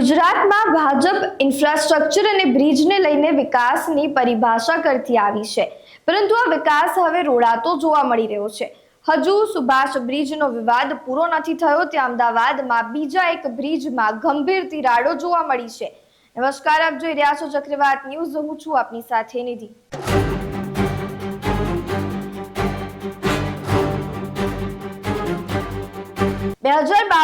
ગુજરાતમાં ભાજપ ઇન્ફ્રાસ્ટ્રક્ચર અને બ્રિજને લઈને વિકાસની પરિભાષા કરતી આવી છે. પરંતુ આ વિકાસ હવે રોડાતો જોવા મળી રહ્યો છે. હજુ સુભાષ બ્રિજનો વિવાદ પૂરો નથી થયો ત્યાં અમદાવાદમાં બીજા એક બ્રિજમાં ગંભીર તિરાડો જોવા મળી છે. નમસ્કાર, આપ જોઈ રહ્યા છો ચક્રવાત ન્યૂઝ. હું છું આપની સાથે નિધિ.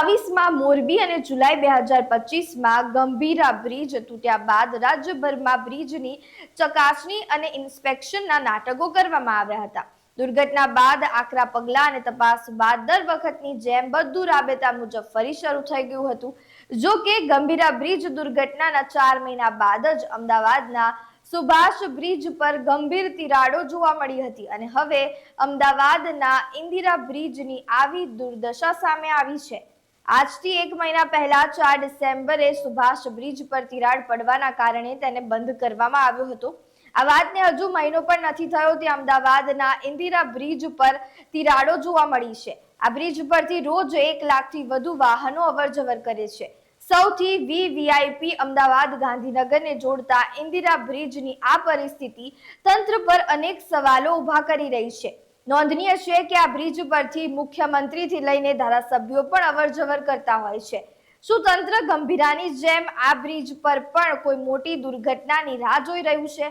બાવીસમાં મોરબી અને જુલાઈ બે હજાર પચીસમાં ગંભીરા બ્રિજ તૂટ્યા બાદ રાજ્યભરમાં બ્રિજની ચકાસણી અને ઇન્સ્પેક્શનના નાટકો કરવામાં આવ્યા હતા. દુર્ઘટના બાદ આકરા પગલા અને તપાસ બાદ દર વખતની જેમ બધું રાબેતા મુજબ ફરી શરૂ થઈ ગયું હતું. જો કે ગંભીરા બ્રિજ દુર્ઘટનાના ચાર મહિના બાદ જ અમદાવાદના સુભાષ બ્રિજ પર ગંભીર તિરાડો જોવા મળી હતી અને હવે અમદાવાદના ઇન્દિરા બ્રિજની આવી દુર્દશા સામે આવી છે. આજથી એક મહિના પહેલા ચાર ડિસેમ્બરે સુભાષ બ્રિજ પર તિરાડ પડવાના કારણે તેને બંધ કરવામાં આવ્યો હતો. આ વાતને હજુ મહિનો પણ નથી થયો તે અમદાવાદના ઇન્દિરા બ્રિજ પર તિરાડો જોવા મળી છે. આ બ્રિજ પરથી રોજ એક લાખથી વધુ વાહનો અવરજવર કરે છે. સૌથી વીવીઆઈપી અમદાવાદ ગાંધીનગરને જોડતા ઇન્દિરા બ્રિજની આ પરિસ્થિતિ તંત્ર પર અનેક સવાલો ઊભા કરી રહી છે. નોંધનીય છે કે આ બ્રિજ પરથી મુખ્યમંત્રીથી લઈને ધારાસભ્યો પણ અવરજવર કરતા હોય છે. શું તંત્ર ગંભીરાની જેમ આ બ્રિજ પર પણ કોઈ મોટી દુર્ઘટનાની રાહ જોઈ રહ્યું છે.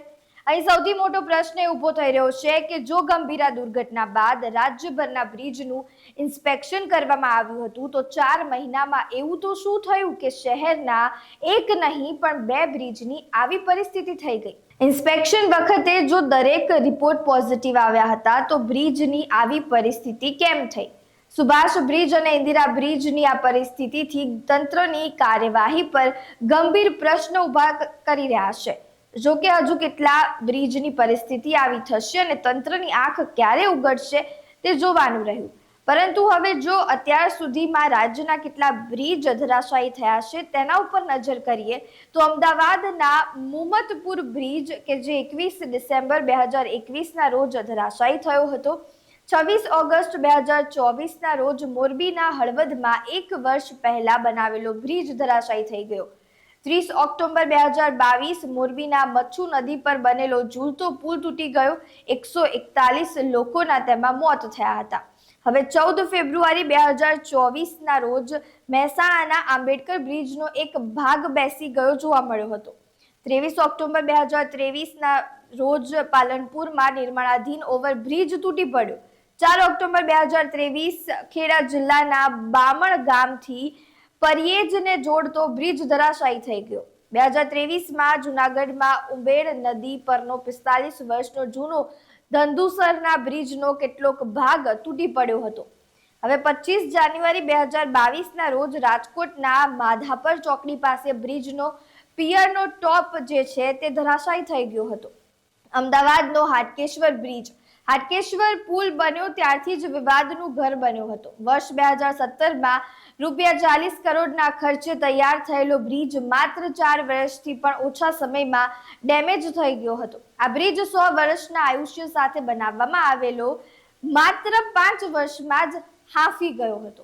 અહીં સૌથી મોટો પ્રશ્ન એ ઊભો થઈ રહ્યો છે કે જો ગંભીરા દુર્ઘટના બાદ રાજ્યભરના બ્રિજનું ઇન્સ્પેક્શન કરવામાં આવ્યું હતું, તો ચાર મહિનામાં એવું તો શું થયું કે શહેરના એક નહીં, પણ બે બ્રિજની આવી પરિસ્થિતિ થઈ ગઈ? ઇન્સ્પેક્શન વખતે જો દરેક રિપોર્ટ પોઝિટિવ આવ્યા હતા, તો બ્રિજની આવી પરિસ્થિતિ કેમ થઈ? સુભાષ બ્રિજ અને ઇન્દિરા બ્રિજની આ પરિસ્થિતિથી તંત્રની કાર્યવાહી પર ગંભીર પ્રશ્ન ઊભા કરી રહ્યા છે. જો કે હજુ કેટલા બ્રિજની પરિસ્થિતિ આવી થશે અને તંત્રની આંખ ક્યારે ઉગડશે તે જોવાનું રહ્યું. પરંતુ હવે જો અત્યાર સુધીમાં રાજ્યના કેટલા બ્રિજ ધરાશાયી થયા છે તેના ઉપર નજર કરીએ, તો અમદાવાદના મુમતપુર બ્રિજ કે જે એકવીસ ડિસેમ્બર બે હજાર એકવીસના રોજ ધરાશાયી થયો હતો, છવ્વીસ ઓગસ્ટ બે હજાર ચોવીસના રોજ મોરબીના હળવદમાં એક વર્ષ પહેલા બનાવેલો બ્રિજ ધરાશાયી થઈ ગયો. ત્રીસ ઓક્ટોબર બે હજાર બાવીસ મોરબીના મચ્છુ નદી પર બનેલો ઝૂલતો પુલ તૂટી ગયો. એકસો એકતાલીસ લોકોના તેમાં મોત થયા હતા. હવે ચૌદ ફેબ્રુઆરી બે હજાર ચોવીસના રોજ મહેસાણાના આંબેડકર બ્રિજનો એક ભાગ બેસી ગયો જોવા મળ્યો હતો. ત્રેવીસ ઓક્ટોબર બે હજાર ત્રેવીસના રોજ પાલનપુરમાં નિર્માણાધીન ઓવરબ્રિજ તૂટી પડ્યો. ચાર ઓક્ટોબર બે હજાર ત્રેવીસ ખેડા જિલ્લાના બામણ ગામથી પરિયેજને જોડતો બ્રિજ ધરાશાયી થઈ ગયો. બે હજાર ત્રેવીસમાં જુનાગઢમાં ઉંબેડ નદી પરનો પિસ્તાલીસ વર્ષનો જૂનો ધંધુસરના બ્રિજનો કેટલોક ભાગ તૂટી પડ્યો હતો. હવે પચીસ જાન્યુઆરી બે હજાર બાવીસના રોજ રાજકોટના માધાપર ચોકડી પાસે બ્રિજનો પિયરનો ટોપ જે છે તે ધરાશાયી થઈ ગયો હતો. અમદાવાદનો હાટકેશ્વર બ્રિજ હાટકેશ્વર પુલ બન્યો ત્યારથી જ વિવાદનું ઘર બન્યો હતો. વર્ષ બે હજાર સત્તરમાં રૂપિયા ચાલીસ કરોડના ખર્ચે તૈયાર થયેલો બ્રિજ માત્ર ચાર વર્ષથી પણ ઓછા સમયમાં ડેમેજ થઈ ગયો હતો. આ બ્રિજ સો વર્ષના આયુષ્ય સાથે બનાવવામાં આવેલો માત્ર પાંચ વર્ષમાં જ હાંફી ગયો હતો.